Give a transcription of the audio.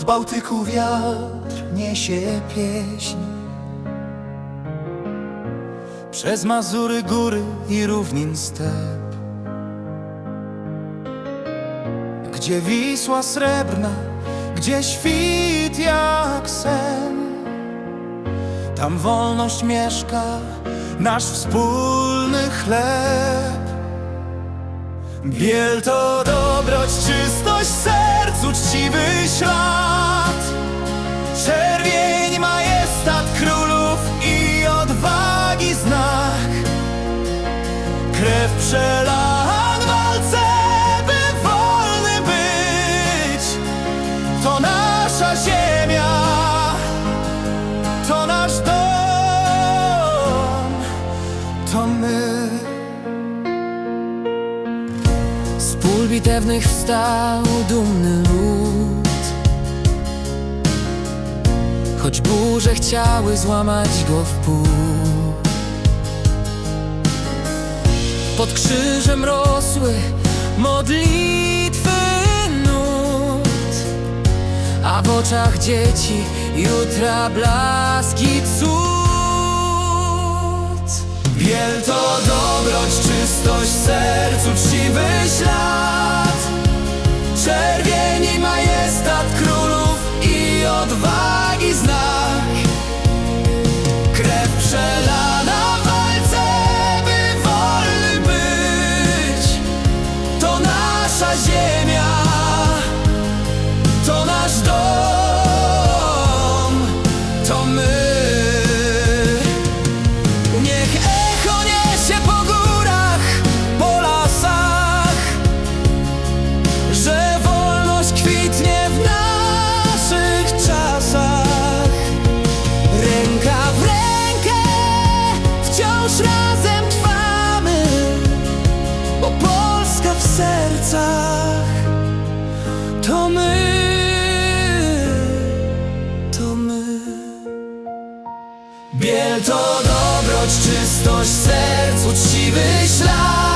Od Bałtyku wiatr niesie pieśń. Przez Mazury góry i równin step. Gdzie Wisła srebrna, gdzie świt jak sen. Tam wolność mieszka, nasz wspólny chleb Biel to dobroć, czystość serc, uczciwy ślad Z pól bitewnych wstał dumny lud. Choć burze chciały złamać go w pół. Pod krzyżem rosły modlitwy nut. A w oczach dzieci jutra blaski cud. Biel to ślad. Czerwień i majestat królów i odwagi znak. Krew przelana w walce, by wolny być. To nasza ziemia, Cel to dobroć, czystość serc, uczciwy ślad.